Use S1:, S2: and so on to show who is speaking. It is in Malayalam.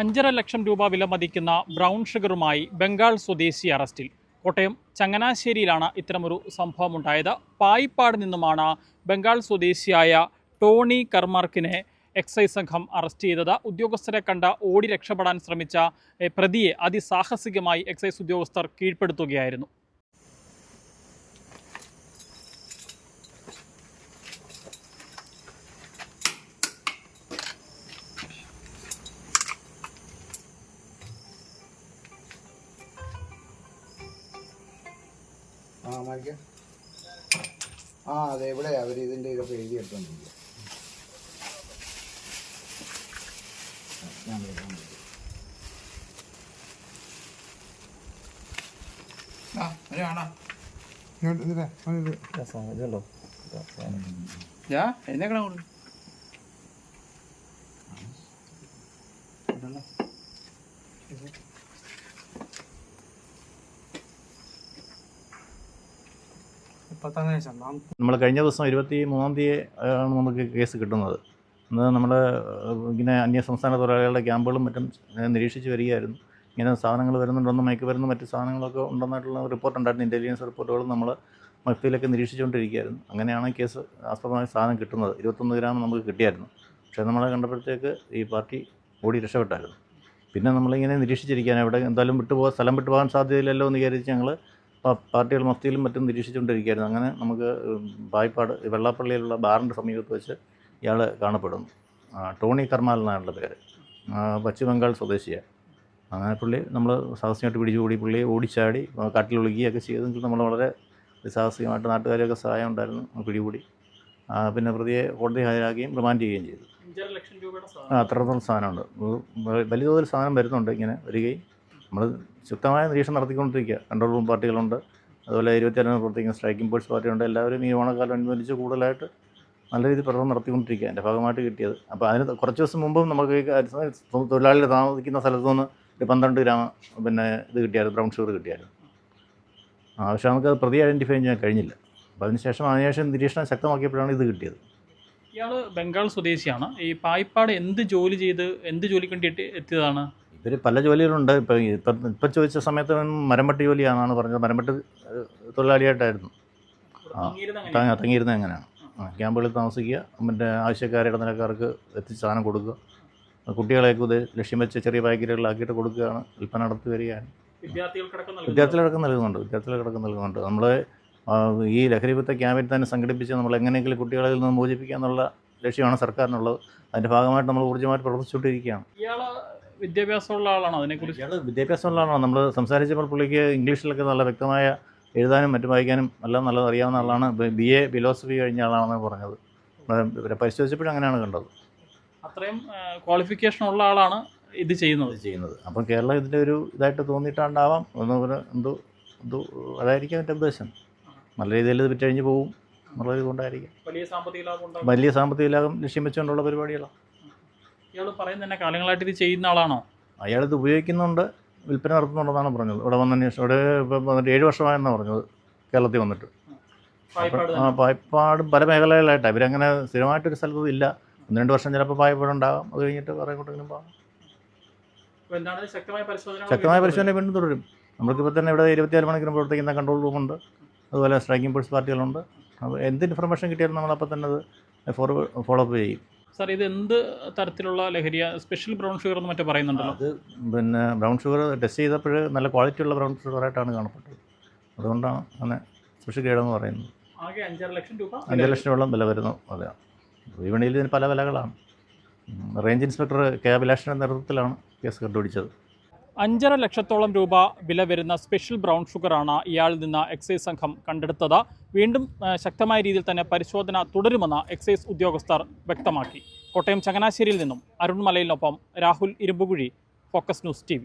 S1: അഞ്ചര ലക്ഷം രൂപ വില മതിക്കുന്ന ബ്രൗൺ ഷുഗറുമായി ബംഗാൾ സ്വദേശി അറസ്റ്റിൽ. കോട്ടയം ചങ്ങനാശ്ശേരിയിലാണ് ഇത്തരമൊരു സംഭവം ഉണ്ടായത് പായിപ്പാട് നിന്നുമാണ് ബംഗാൾ സ്വദേശിയായ ടോണി കർമാർക്കിനെ എക്സൈസ് സംഘം അറസ്റ്റ് ചെയ്തത്. ഉദ്യോഗസ്ഥരെ കണ്ട ഓടി രക്ഷപ്പെടാൻ ശ്രമിച്ച പ്രതിയെ അതിസാഹസികമായി എക്സൈസ് ഉദ്യോഗസ്ഥർ കീഴ്പ്പെടുത്തുകയായിരുന്നു.
S2: ആ ആ അതെ ഇവിടെ അവർ ഇതിന്റെ ഇതൊക്കെ എഴുതിയെടുത്തോണ്ടിരിക്കുക ഞാൻ വരാം, ഞാൻ വരാം.
S3: ഇങ്ങോട്ട് ഇതിലെ, അത് ഇത്.
S4: എഴുന്നേക്കണം കൂടി
S3: പത്താം വയസ്സാ
S5: നമ്മൾ കഴിഞ്ഞ ദിവസം ഇരുപത്തി മൂന്നാം തീയതി ആണ് നമുക്ക് കേസ് കിട്ടുന്നത്. അന്ന് നമ്മൾ ഇങ്ങനെ അന്യ സംസ്ഥാന തൊഴിലാളികളുടെ ക്യാമ്പുകളും മറ്റും നിരീക്ഷിച്ച് വരികയായിരുന്നു. ഇങ്ങനെ സാധനങ്ങൾ വരുന്നുണ്ടെന്ന് വരുന്ന മറ്റ് സാധനങ്ങളൊക്കെ ഉണ്ടെന്നായിട്ടുള്ള റിപ്പോർട്ട് ഉണ്ടായിരുന്നു ഇന്റലിജൻസ് റിപ്പോർട്ടുകളും നമ്മൾ മഫ്തിയിലൊക്കെ നിരീക്ഷിച്ചുകൊണ്ടിരിക്കുകയായിരുന്നു. അങ്ങനെയാണ് കേസ് ആസ്പദമായ സാധനം കിട്ടുന്നത്. ഇരുപത്തൊന്ന് ഗ്രാം നമുക്ക് കിട്ടിയായിരുന്നു. പക്ഷേ നമ്മളെ കണ്ടപ്പോഴത്തേക്ക് ഈ പാർട്ടി ഓടി രക്ഷപ്പെട്ടായിരുന്നു. പിന്നെ നമ്മളിങ്ങനെ നിരീക്ഷിച്ചിരിക്കാൻ എവിടെ എന്തായാലും വിട്ടുപോകാൻ സ്ഥലം വിട്ടുപോകാൻ സാധ്യതയില്ലല്ലോ എന്ന് വിചാരിച്ച് ഞങ്ങൾ പാർട്ടികൾ മസ്തിയിലും മറ്റും നിരീക്ഷിച്ചുകൊണ്ടിരിക്കുകയായിരുന്നു. അങ്ങനെ നമുക്ക് പായിപ്പാട് വെള്ളാപ്പള്ളിയിലുള്ള ബാറിന്റെ സമീപത്ത് വെച്ച് ഇയാൾ കാണപ്പെടുന്നു. ടോണി കർമാൽ എന്നാണുള്ള പേര്. പശ്ചിമ ബംഗാൾ സ്വദേശിയാണ് അങ്ങനെ പുള്ളി നമ്മൾ സാഹസികമായിട്ട് പിടിച്ചുകൂടി പുള്ളി ഓടിച്ചാടി കാട്ടിൽ ഒഴുകിയൊക്കെ ചെയ്തെങ്കിൽ നമ്മൾ വളരെ സാഹസികമായിട്ട് നാട്ടുകാരെയൊക്കെ സഹായം ഉണ്ടായിരുന്നു. പിടികൂടി. പിന്നെ പ്രതിയെ കോടതി ഹാജരാക്കുകയും റിമാൻഡ് ചെയ്യുകയും ചെയ്തു. അത്രത്തോളം സാധനമുണ്ട്. വലിയ തോതിൽ സാധനം വരുന്നുണ്ട് ഇങ്ങനെ വരികയും. നമ്മൾ ശക്തമായ നിരീക്ഷണം നടത്തിക്കൊണ്ടിരിക്കുക. Control room പാർട്ടികളുണ്ട്. അതുപോലെ ഇരുപത്തിയാറിന് പ്രവർത്തിക്കുന്ന സ്ട്രൈക്കിംഗ് ഫോഴ്സ് പാർട്ടിയുണ്ട് എല്ലാവരും ഈ ഓണക്കാലം അനുബന്ധിച്ച് കൂടുതലായിട്ട് നല്ല രീതിയിൽ പ്രവർത്തനം നടത്തിക്കൊണ്ടിരിക്കുക. എന്റെ ഭാഗമായിട്ട് കിട്ടിയത്. അപ്പോൾ അതിന് കുറച്ച് ദിവസം മുമ്പും നമുക്ക് തൊഴിലാളികൾ താമസിക്കുന്ന സ്ഥലത്തു നിന്ന് ഒരു പന്ത്രണ്ട് ഗ്രാം പിന്നെ ഇത് കിട്ടിയായിരുന്നു. ബ്രൗൺ ഷുഗർ കിട്ടിയായിരുന്നു. ആ പക്ഷേ അത് പ്രതി ഐഡന്റിഫൈ ചെയ്യാൻ കഴിഞ്ഞില്ല. അപ്പോൾ അതിനുശേഷം അതിനുശേഷം നിരീക്ഷണം ശക്തമാക്കിയപ്പോഴാണ് ഇത് കിട്ടിയത്.
S1: ഇയാൾ ബംഗാൾ സ്വദേശിയാണ്. ഈ പായിപ്പാട് എന്ത് ജോലി ചെയ്ത് എന്ത് ജോലിക്ക് വേണ്ടി എത്തി- എത്തിയതാണ്?
S5: ഇവർ പല ജോലികളുണ്ട്. ഇപ്പം ഇപ്പം ഇപ്പം ചോദിച്ച സമയത്ത് അവൻ മരംവെട്ട് ജോലിയാണെന്നാണ് പറഞ്ഞത്. മരംവെട്ട് ഏഹ്, തൊഴിലാളിയായിട്ടായിരുന്നു. ആ.
S1: തങ്ങിയിരുന്നത് എങ്ങനെയാ?
S5: തങ്ങ- തങ്ങിയിരുന്നത് എങ്ങനെയാണ്? ആ, ക്യാമ്പുകളിൽ താമസിക്കുക മറ്റേ ആവശ്യക്കാരെ ഇടനിലക്കാർക്ക് എത്തിച്ച് സാധനം കൊടുക്കുക. കുട്ടികളെയൊക്കെ ഇത് ലക്ഷ്യം വെച്ച് ചെറിയ പാക്കറ്റുകളിലാക്കിയിട്ട് കൊടുക്കുകയാണ്. വിൽപ്പന നടത്തി വരികയാണ്. വിദ്യാർത്ഥികളടക്കം നൽകുന്നുണ്ട്? വിദ്യാർത്ഥികളടക്കം നൽകുന്നുണ്ട്. നമ്മൾ ഈ ലഹരിവിത്ത ക്യാമ്പിൽ തന്നെ സംഘടിപ്പിച്ച് നമ്മൾ എങ്ങനെയെങ്കിലും കുട്ടികളിൽ നിന്ന് മോചിപ്പിക്കുക എന്നുള്ള ലക്ഷ്യമാണ് സർക്കാരിനുള്ളത്. അതിന്റെ ഭാഗമായിട്ട് നമ്മൾ ഊർജമായിട്ട് പ്രവർത്തിച്ചുകൊണ്ടിരിക്കുകയാണ്.
S1: വിദ്യാഭ്യാസമുള്ള ആളാണ് അതിനെക്കുറിച്ച്?
S5: ഇയാൾ വിദ്യാഭ്യാസമുള്ളതാണോ? നമ്മൾ സംസാരിച്ചപ്പോൾ പുള്ളിക്ക് ഇംഗ്ലീഷിലൊക്കെ നല്ല വ്യക്തമായ എഴുതാനും മറ്റു വായിക്കാനും എല്ലാം നല്ലത് അറിയാവുന്ന ആളാണ്. ബി എ ഫിലോസഫി കഴിഞ്ഞ ആളാണെന്ന് പറഞ്ഞത്. പരിശോധിച്ചപ്പോഴും അങ്ങനെയാണ് കണ്ടത്.
S1: അത്രയും ക്വാളിഫിക്കേഷൻ ഉള്ള ആളാണ് ഇത് ചെയ്യുന്നത്.
S5: ചെയ്യുന്നത്. അപ്പം കേരളം ഇതിന്റെ ഒരു ഇതായിട്ട് തോന്നിയിട്ടാണ്ടാവാം. എന്ന് പറഞ്ഞാൽ എന്തോ എന്തോ അതായിരിക്കും എന്റെ ഉദ്ദേശം. നല്ല രീതിയിൽ ഇത് വിറ്റഴിഞ്ഞ് പോകും എന്നുള്ളത് കൊണ്ടായിരിക്കും.
S1: വലിയ സാമ്പത്തിക ലാഭം
S5: ലക്ഷ്യം വെച്ചുകൊണ്ടുള്ള പരിപാടികളാണ്.
S1: ഇയാൾ പറയുന്നത് തന്നെ കാലങ്ങളായിട്ട് ഇത് ചെയ്യുന്ന ആളാണോ?
S5: അയാളിത് ഉപയോഗിക്കുന്നുണ്ട് വിൽപ്പന നടത്തുന്നുണ്ടെന്നാണ് പറഞ്ഞത്. ഇവിടെ വന്ന അന്വേഷണം ഇവിടെ ഇപ്പം വന്നിട്ട് ഏഴ് വർഷമായെന്നാണ് പറഞ്ഞത് കേരളത്തിൽ വന്നിട്ട്. ആ പായ്പാടും പല മേഖലകളിലായിട്ടാണ് ഇവരങ്ങനെ സ്ഥിരമായിട്ടൊരു സ്ഥലത്തും ഇല്ല. ഒന്ന് രണ്ട് വർഷം ചിലപ്പോൾ പായ്പാടുണ്ടാകും അത് കഴിഞ്ഞിട്ട് വേറെ എങ്ങോട്ടെങ്കിലും പോകാം.
S1: ശക്തമായ പരിശോധന
S5: വീണ്ടും തുടരും. നമ്മൾക്കിപ്പോൾ തന്നെ ഇവിടെ ഇരുപത്തിയാറ് മണിക്കൂർ പ്രവർത്തിക്കുന്ന കൺട്രോൾ റൂമുണ്ട് അതുപോലെ സ്ട്രൈക്കിംഗ് ഫോഴ്സ് പാർട്ടികളുണ്ട് അപ്പോൾ എന്ത് ഇൻഫർമേഷൻ കിട്ടിയാലും നമ്മളപ്പോൾ തന്നെ അത് ഫോളോ അപ്പ് ചെയ്യും.
S1: സാർ ഇത് എന്ത് തരത്തിലുള്ള ലഹരിയ സ്പെഷ്യൽ ബ്രൗൺ ഷുഗർ എന്ന് മറ്റേ പറയുന്നുണ്ടല്ലോ?
S5: അത് പിന്നെ ബ്രൗൺ ഷുഗർ ടെസ്റ്റ് ചെയ്തപ്പോൾ നല്ല ക്വാളിറ്റി ഉള്ള ബ്രൗൺ ഷുഗറായിട്ടാണ് കാണപ്പെട്ടത്. അതുകൊണ്ടാണ് അങ്ങനെ സ്പെഷ്യൽ ഗ്രേഡെന്ന് പറയുന്നത്.
S1: ആകെ അഞ്ചര ലക്ഷം രൂപ
S5: അഞ്ച് ലക്ഷം രൂപ വില വരുന്നു. അതെ. വിപണിയിൽ ഇതിന് പല വിലകളാണ്. റേഞ്ച് ഇൻസ്പെക്ടർ കെ അഭിലാഷിന്റെ നേതൃത്വത്തിലാണ് കേസ് കണ്ടുപിടിച്ചത്.
S1: അഞ്ചര ലക്ഷത്തോളം രൂപ വില വരുന്ന സ്പെഷ്യൽ ബ്രൗൺ ഷുഗറാണ് ഇയാളിൽ നിന്ന് എക്സൈസ് സംഘം കണ്ടെടുത്തത്. വീണ്ടും ശക്തമായ രീതിയിൽ തന്നെ പരിശോധന തുടരുമെന്ന് എക്സൈസ് ഉദ്യോഗസ്ഥർ വ്യക്തമാക്കി. കോട്ടയം ചങ്ങനാശ്ശേരിയിൽ നിന്നും Arun മലയിലിനൊപ്പം Rahul Irumpukuzhi focus news T